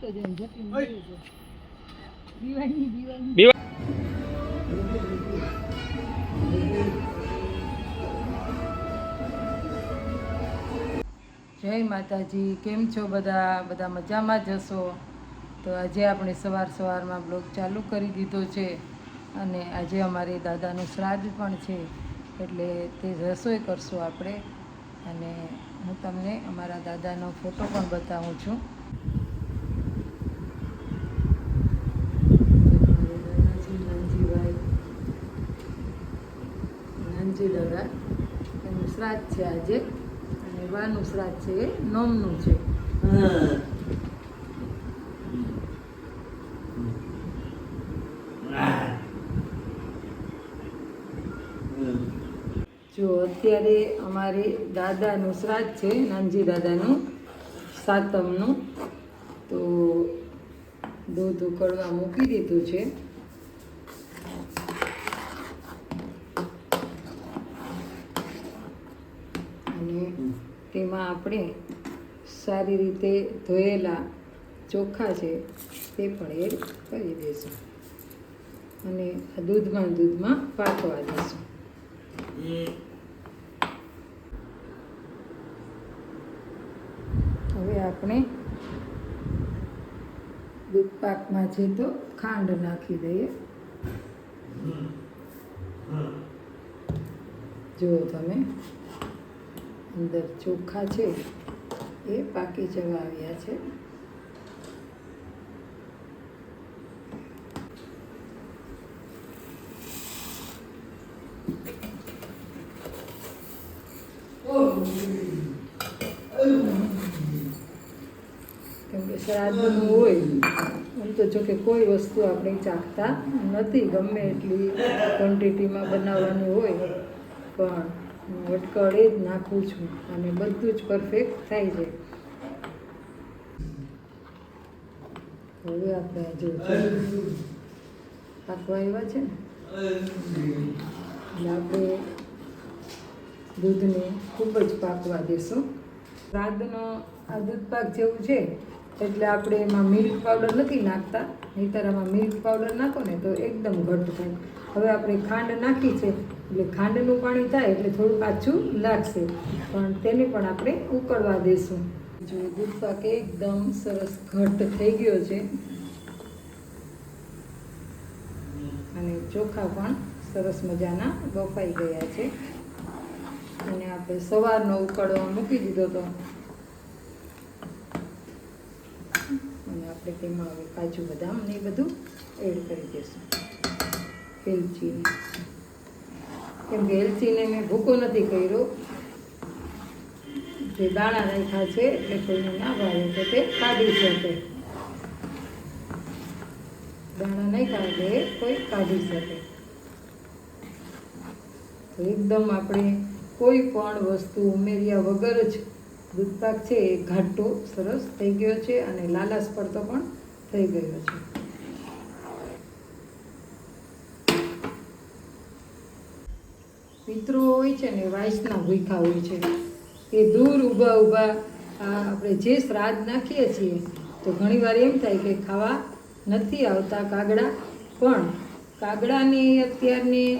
જય માતાજી, કેમ છો બધા? બધા મજામાં જશો તો આજે આપણે સવાર સવારમાં બ્લોગ ચાલુ કરી દીધો છે અને આજે અમારે દાદાનું શ્રાદ્ધ પણ છે, એટલે તે રસોઈ કરશું આપણે. અને હું તમને અમારા દાદાનો ફોટો પણ બતાવું છું. નાનજી દાદા એનું શ્રાદ્ધ છે આજે. અને વાનું શ્રાદ્ધ છે એ નોમનું છે. જો અત્યારે અમારે દાદાનું શ્રાદ્ધ છે, નાનજી દાદાનું, સાતમનું, તો દૂધ ઉકળવા મૂકી દીધું છે અને તેમાં આપણે સારી રીતે ધોયેલા ચોખા છે તે પણ એડ કરી દઈશું અને દૂધમાં દૂધમાં પાકવા દઈશું હવે આપણે દૂધ પાકમાં છે તો ખાંડ નાખી દઈએ. જુઓ તમે અંદર ચોખા છે, એ પાકી જવા આવ્યા છે. કેમ કે શ્રાદ્ધનું હોય, એમ તો જો કોઈ વસ્તુ આપણે ચાખતા નથી, ગમે એટલી ક્વોન્ટિટીમાં બનાવવાની હોય, પણ અટકળે જ નાખું છું અને બધું જ પરફેક્ટ થાય છે. હવે આપણે જો પાકવા આવ્યા છે ને? આપણે દૂધને ખૂબ જ પાકવા દેશું. શ્રાદ્ધનો આ દૂધ પાક જેવું છે, એટલે આપણે એમાં મિલ્ક પાવડર નથી નાખતા. નહીતર આમાં મિલ્ક પાવડર નાખો ને તો એકદમ ઘટ થાય હવે આપણે ખાંડ નાખી છે. એટલે ખાંડનું પાણી થાય એટલે થોડું કાચું લાગશે. પણ તેને પણ આપણે ઉકળવા દેશું. જો દૂધ પાક એકદમ સરસ ઘટ થઈ ગયો છે. અને ચોખા પણ સરસ મજાના બફાઈ ગયા છે. અને આપણે સવારનો ઉકળવા મૂકી દીધો હતો અને આપણે તેમાં હવે કાજુ બદામ ને એ બધું એડ કરી દઈશું એલચી કેમ કે એલચીને મેં ભૂકો નથી કર્યો. જે દાણા રાખ્યા છે એટલે કોઈને ના ભાવે, તો તે કાઢી શકે. દાણા નહીં કાઢે, કોઈ કાઢી શકે. તો એકદમ આપણે કોઈ પણ વસ્તુ ઉમેર્યા વગર જ દૂધપાક છે એ ઘાટો સરસ થઈ ગયો છે અને લાલાશ પડતો પણ થઈ ગયો છે. પિતૃઓ હોય છે ને વાંસના ભૂખા હોય છે. એ દૂર ઊભા ઊભા આપણે જે શ્રાદ્ધ નાખીએ છીએ, તો ઘણીવાર એમ થાય કે ખાવા નથી આવતા કાગડા, પણ કાગડાની અત્યારની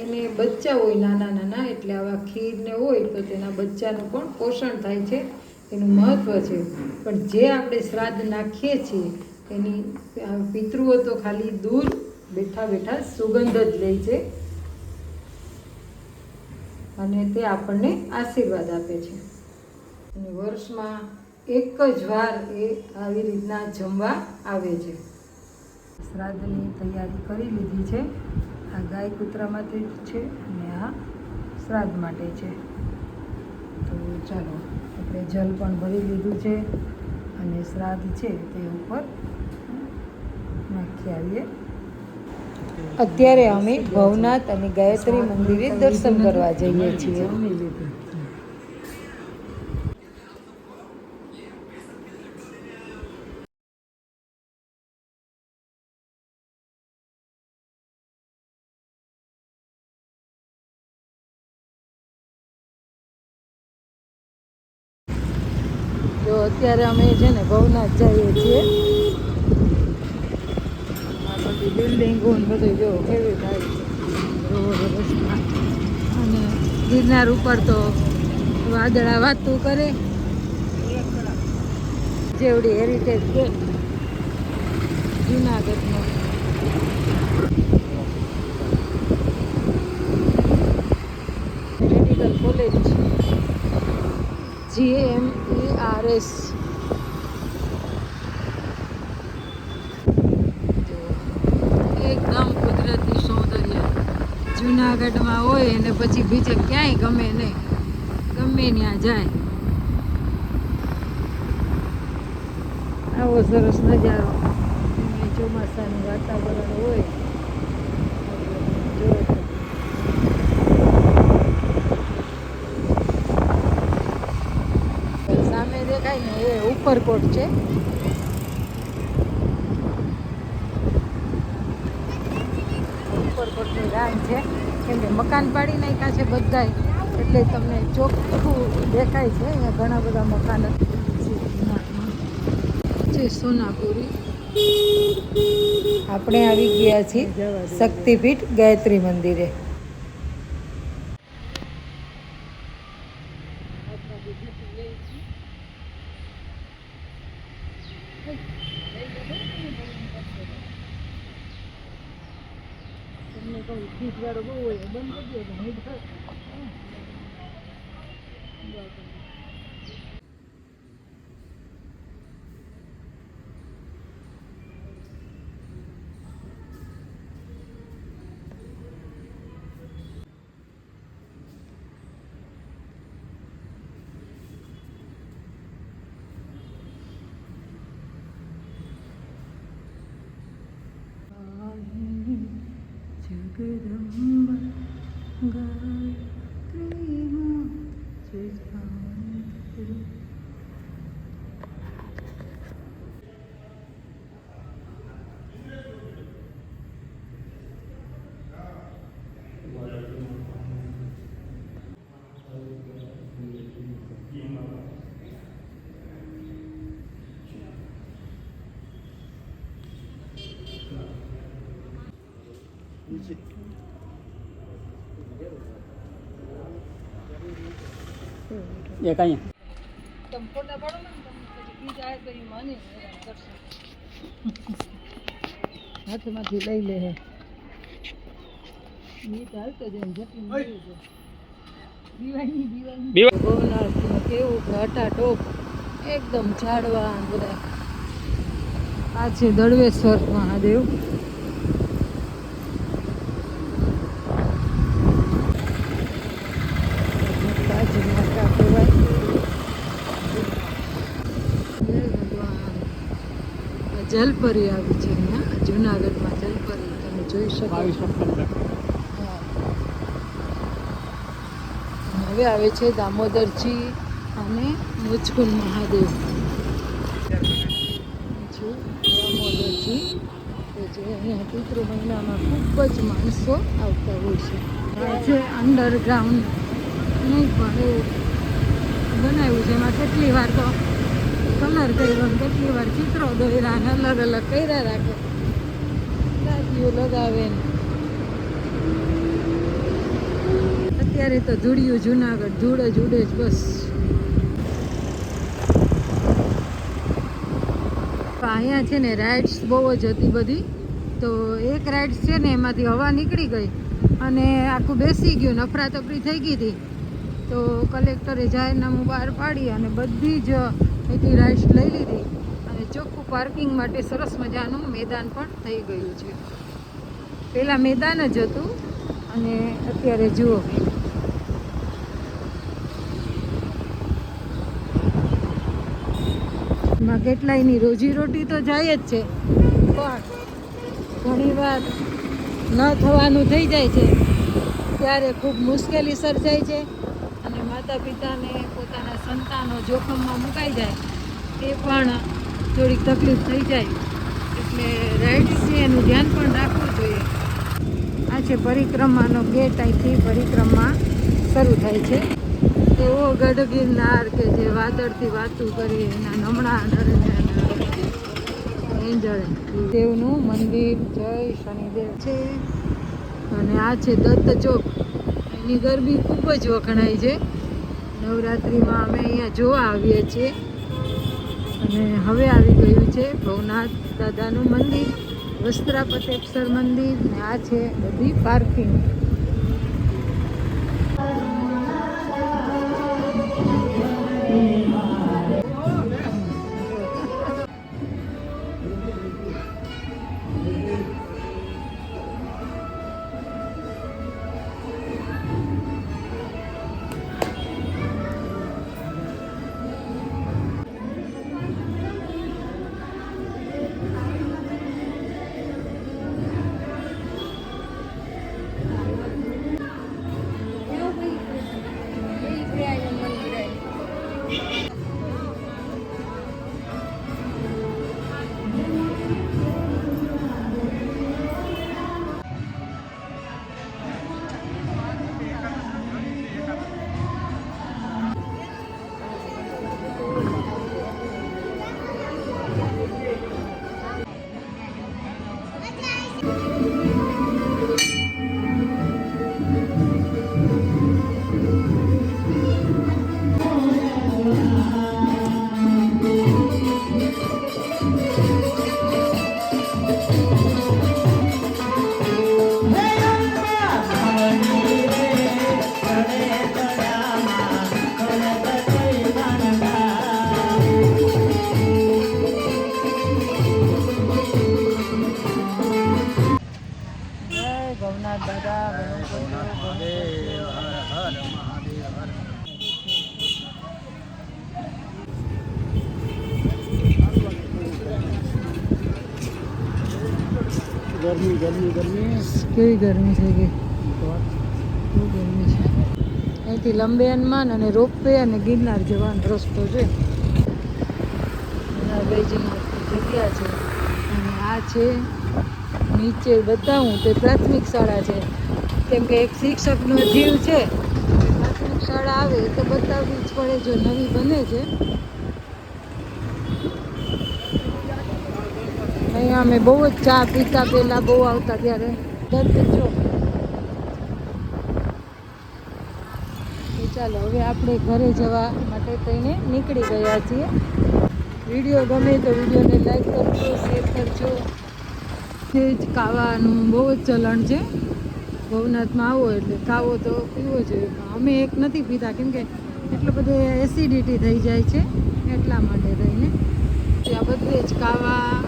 એને બચ્ચા હોય, નાના નાના, એટલે આવા ખીરને હોય, તો તેના બચ્ચાનું પણ પોષણ થાય છે, એનું મહત્ત્વ છે. પણ જે આપણે શ્રાદ્ધ નાખીએ છીએ, એની પિતૃઓ તો ખાલી દૂર બેઠા બેઠા સુગંધ જ લે છે. અને તે આપણને આશીર્વાદ આપે છે. અને વર્ષમાં એક જ વાર એ આવી રીતના જમવા આવે છે. શ્રાદ્ધની તૈયારી કરી લીધી છે. આ ગાય કૂતરા માટે છે અને આ શ્રાદ્ધ માટે છે. તો ચાલો, આપણે જલ પણ ભરી લીધું છે અને શ્રાદ્ધ છે તે ઉપર નાખી આવીએ. અત્યારે અમે ભવનાથ અને ગાયત્રી મંદિરે દર્શન કરવા જઈએ છીએ. જો અત્યારે અમે છે ને ભવનાથ જઈએ છીએ. બિલ્ડિંગો બધું જો કેવી થાય. અને ગિરનાર ઉપર તો વાદળા વાતું કરે. જેવડી હેરિટેજ છે. જુનાગઢનો. મેડિકલ કોલેજ જીએમ આરએસ એકદમ કુદરતી સૌંદર્ય જુનાગઢમાં હોય અને પછી બીજે ક્યાંય ગમે નહીં. ગમે ત્યાં જાય. આવો સરસ નજારો ચોમાસાનું વાતાવરણ હોય જો સામે દેખાય ને એ ઉપરકોટ છે ઉપરકોટની રાન છે કેમ કે મકાન પાડી નાખ્યા છે બધાય એટલે તમને ચોખ્ખું દેખાય છે અહીંયા ઘણા બધા મકાન છે. સોનાપુરી. આપણે આવી ગયા છીએ શક્તિપીઠ ગાયત્રી મંદિરે. good. એક અહીંયા તમે ફોટા પાડો ને બીજ ઈ મને હાથમાંથી લઈ લે હે. કેવું ઘાટા ટોપ એકદમ ઝાડવા બધા. આ છે દળવેશ્વર મહાદેવ તાજ માતા કહેવાય હે ભગવાન. આ જલપરી આવી છે અહીંયા જુનાગઢમાં જલપરી તમે જોઈ શકો. હવે આવે છે દામોદરજી અને મુચકુંદ મહાદેવ. દામોદરજી જે અહીંયા પિતૃ મહિનામાં ખૂબ જ માણસો આવતા હોય છે. અંડરગ્રાઉન્ડ નહીં પણ બનાવ્યું છે. એમાં કેટલી વાર તો કલર કર્યો કેટલી વાર ચિત્રો દોર્યા ને અલગ અલગ કર્યા રાખે. લાદીઓ લગાવે અત્યારે તો ધૂળિયું જુનાગઢ જુડે જ ઉડે જ બસ. અહીંયા છે ને રાઇડ્સ બહુ જ હતી બધી. તો એક રાઇડ્સ છે ને એમાંથી હવા નીકળી ગઈ અને આખું બેસી ગયું, નફરાતફરી થઈ ગઈ હતી. તો કલેક્ટરે જાહેરનામું બહાર પાડી અને બધી જ એથી રાઇડ્સ લઈ લીધી અને ચોખ્ખું પાર્કિંગ માટે સરસ મજાનું મેદાન પણ થઈ ગયું છે. પહેલાં મેદાન જ હતું અને અત્યારે જુઓ. માં કેટલાયની રોજીરોટી તો જાય જ છે, પણ ઘણીવાર ન થવાનું થઈ જાય છે, ત્યારે ખૂબ મુશ્કેલી સર્જાય છે અને માતા પિતાને પોતાના સંતાનો જોખમમાં મુકાઈ જાય, એ પણ થોડીક તકલીફ થઈ જાય. એટલે રાઇડ્સ છે એનું ધ્યાન પણ રાખવું જોઈએ. આ છે પરિક્રમાનો ગેટ, અહીંથી પરિક્રમા શરૂ થાય છે. એવો ગઢ ગિરનાર કે જે વાદળથી વાતું કરી, એના નમણા દરમિયાન એન્જળ દેવનું મંદિર, જય શનિદેવ છે. અને આ છે દત્ત ચોક. એની ગરબી ખૂબ જ વખણાય છે. નવરાત્રિમાં અમે અહીંયા જોવા આવીએ છીએ. અને હવે આવી ગયું છે ભવનાથ દાદાનું મંદિર, વસ્ત્રાપતેશ્વર મંદિર, ને આ છે બધી પાર્કિંગ કેવી ગરમી થઈ ગઈ ગરમી છે? અહીંથી લંબે હનુમાન અને રોપવે અને ગિરનાર જવાનો રસ્તો છે. જગ્યા છે. અને આ છે નીચે બતાવું તે પ્રાથમિક શાળા છે. કેમ કે એક શિક્ષકનો જીવ છે. પ્રાથમિક શાળા આવે તો બતાવવી જ પડે જો નવી બને છે. અહીંયા અમે બહુ જ ચા પીતા પહેલાં બહુ આવતા ત્યારે. જો ચાલો, હવે આપણે ઘરે જવા માટે થઈને નીકળી ગયા છીએ. વીડિયો ગમે તો વિડીયોને લાઈક કરજો, શેર કરજો. તે જ ખાવાનું બહુ જ ચલણ છે. ભવનાથમાં આવો એટલે ખાવો તો પીવો જોઈએ અમે એક નથી પીતા, કેમ કે એટલો બધો એસિડિટી થઈ જાય છે એટલા માટે થઈને. ત્યાં બધે જ ખાવા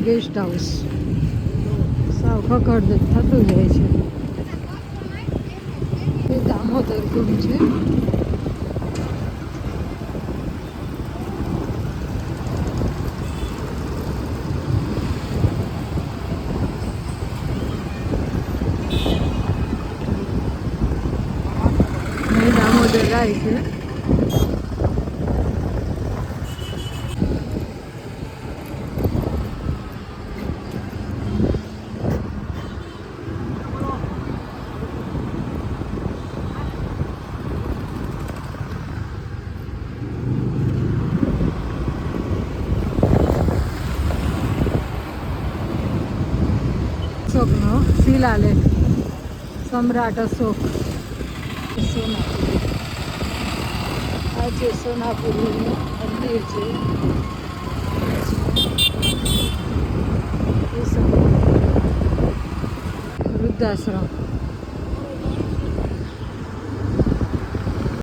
ગેસ્ટ હાઉસ સાવ ખખડ થતું જાય છે એ દામોદર કુંડ છે અહીં દામોદર રાય છે અશોકનો શિલાલેખ. સમ્રાટ અશોક. સોનાપુરી. આ છે સોનાપુરીનું મંદિર છે. વૃદ્ધાશ્રમ.